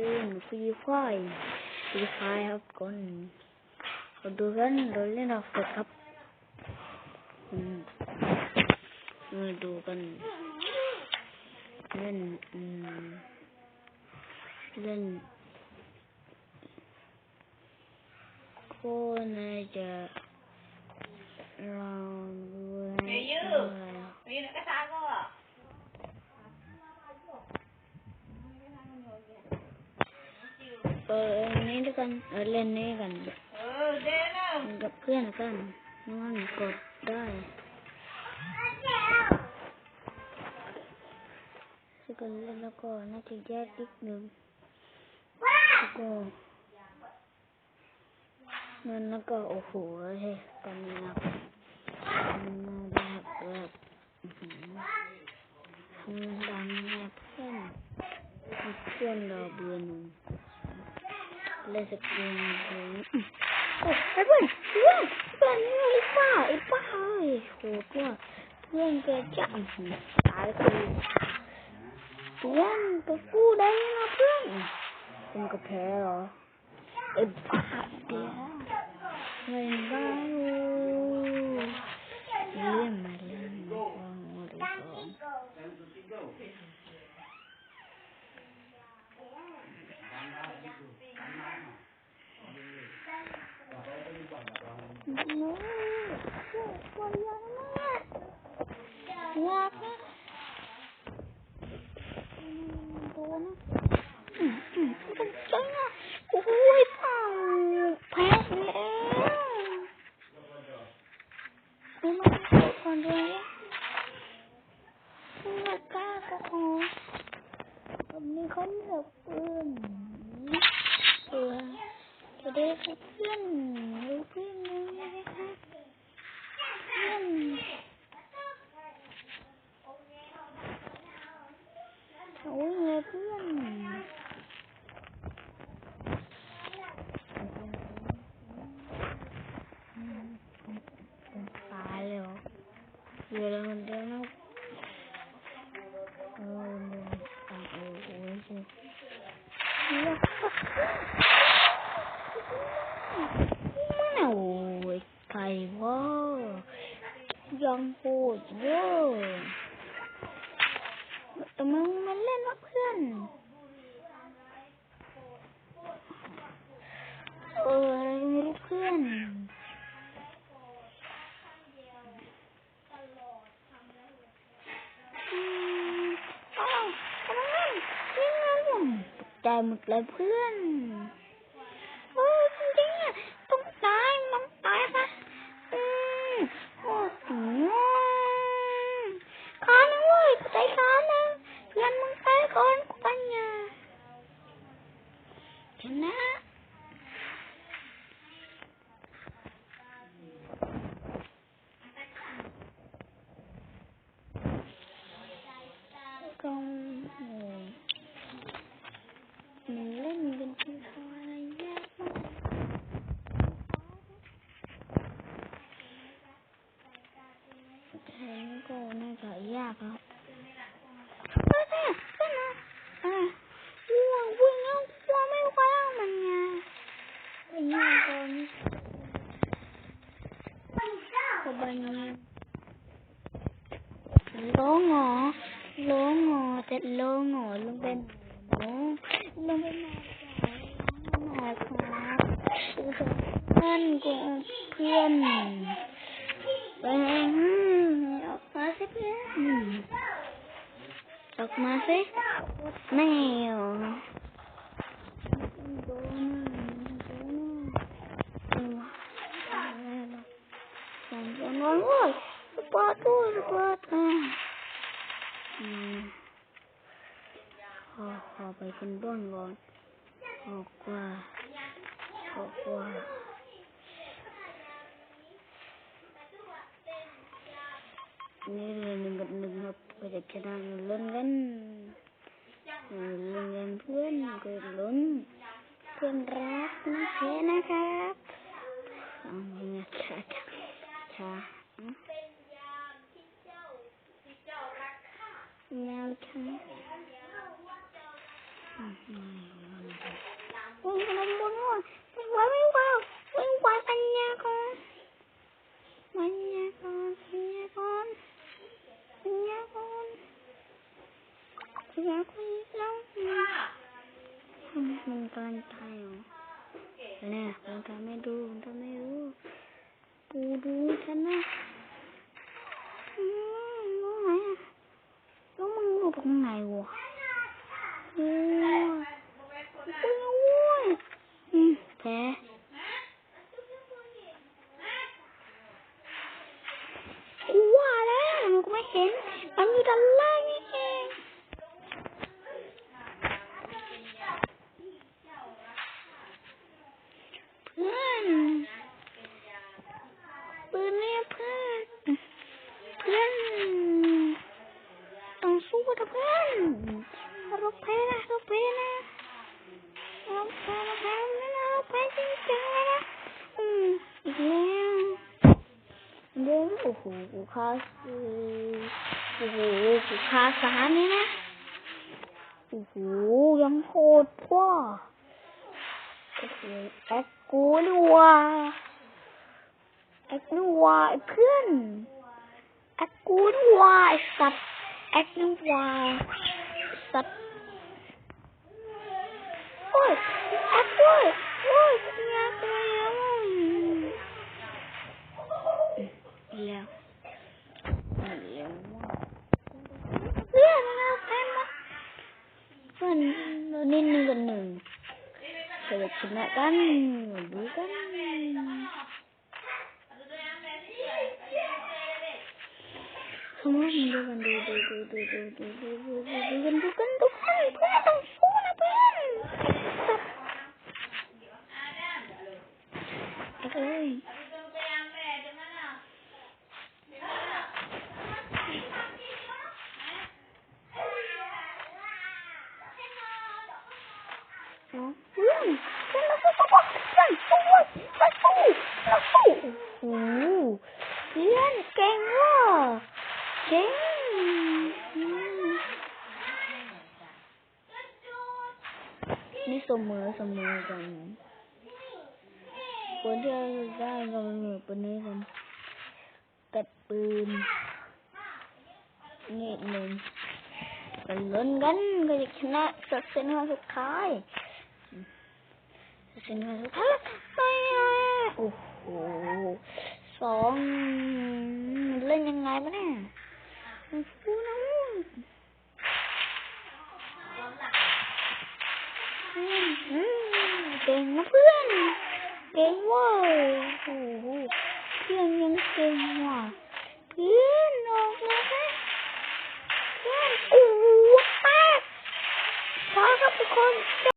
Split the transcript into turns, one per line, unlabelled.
เกมฟรีไฟฟรีไฟครับคนมาดูกันเราเล่นออกเสร็จครับอืมมาดูกันเล่นอืมเล่นก็น่าจะลองดูนะ
Mẹ Như.
ว่า เอออันนี้ด้วยกันเออเล่นนี้กัน
Ừ, thế nó.
กับเพื่อนกันนั่นกดได้สกันเล่นแล้วก็น่าจะแยกอีกหนึ่งแล้วก็นั่นแล้วก็โอ้โหเฮ้ยกันนะมันแบบแบบอื้อหือมันดังแน่เพื่อนเพื่อนเราเบื่อหนึ่ง เล่นสกินเพลงโอ้ไอ้เพื่อนเพื่อนเพื่อนนี่ไอ้ป้าไอ้ป้าเอ้ยโหเพื่อนเพื่อนแกจะตายคือเพื่อนไปกู้ได้นะเพื่อนคุณก็แพ้เหรอไอ้บ้าเดียวเล่นบ้าเล่นมาเล่นม โน้วันยังมากอยากนะโดนนะอืมอืมมันจังอะโอ้ยป้าแพ้แล้วไม่มาก่อนเลยไม่กล้าก็ขอผมมีคนเหลือปืนเพื่อ จะได้ให้เพื่อนรู้เพื่อนนะคะเพื่อนโอ้ยเลยเพื่อนตายเลยเหรอเหลือเราคนเดียวนะเออเดี๋ยวตายเออโอ้ยสิมันโอ้ยใครวะ ยังโหดเว้ยแต่มึงมันเล่นวะเพื่อน เอออะไรไม่รู้เพื่อนอ้าวทำไมนั่นยังไงล่ะใจหมดเลยเพื่อนเออจริงๆอะต้องตายมันตายปะอืมโอ้โหขาหนึ่งเว้ยใจขาหนึ่งเพื่อนมึงไปก่อนกูปัญญาชนะก็โอ้มันเล่นกันทีไฟยากมากแทนก็น่าจะยากครับเฮ้ยเฮ้ยเฮ้ยนะอะวัววิ่งแล้ววัวไม่ไหวแล้วมันไงไอ้เนี่ยก่อน ก็ไปไงร้องเหรอร้องเหรอจะร้องเห สองคนวันโอ้ยสปอร์ตด้วยสปอร์ตอะอืมขอขอไปขึ้นบ้านก่อนออกกว่าออกกว่านี่เรียนหนึ่งกับหนึ่งครับก็จะชนะเล่นกันเล่นกันเพื่อนก็ลุ้นเพื่อนรักนะแค่นะครับเอา คะเป็นยามที่เจ้าที่เจ้ารักข้าแล้วค่ะวิ่งลงบนหัววิ่งว่าวิ่งว่าวิ่งว่ปัญญากรปัญญากรปัญญากรปัญญาครปัญญากรแล้วมันกำลังตายอยู่เนี่ยมันกำลัไม่ดูมันกำไม่ดู ปูดูฉันนะอืมรู้ไหมอะแล้วมึงอยู่ตรงไหนวะโอ้ยโอ้ยแพ้กูว่าแล้วมันก็ไม่เห็น มันอยู่ด้านล่างนี่เอง โหกูฆ่าสโอ้โหกูฆ่าสามเนี่นะโอ้โหยังโคตรพ่อโอ้โหแอคกูนี่วะแอคนี่วะเพื่อนแอคกูนี่วะไอสัตว์แอคนี่วะสัตว์โอ้ยแอคกูโอ้ยเนี่ยตัวเยอะ là nhiều kan ini kan saya cuma kan bukan semua bukan bukan bukan bukan bukan bukan โอ้เพื่อนเก่งว่ะเก่งนี่เสมอเสมอกันคนที่เราได้ก็มันมีปืนนี้กันกัดปืนนี่หนึ่งกันลุ้นกันก็จะชนะสักเซนวันสุดท้าย สักเซนค้าไปอ่โอ้โหสองมันเล่นยังไงวะเนี่ยมันฟูนะอืมเก่งนะเพื่อน เก่งว้ยโอ้โหเพื่อนยังเก่งว่ะเพื่อนออกมาไหมเพื่อนโอ้โหแป๊กพอครับทุกคน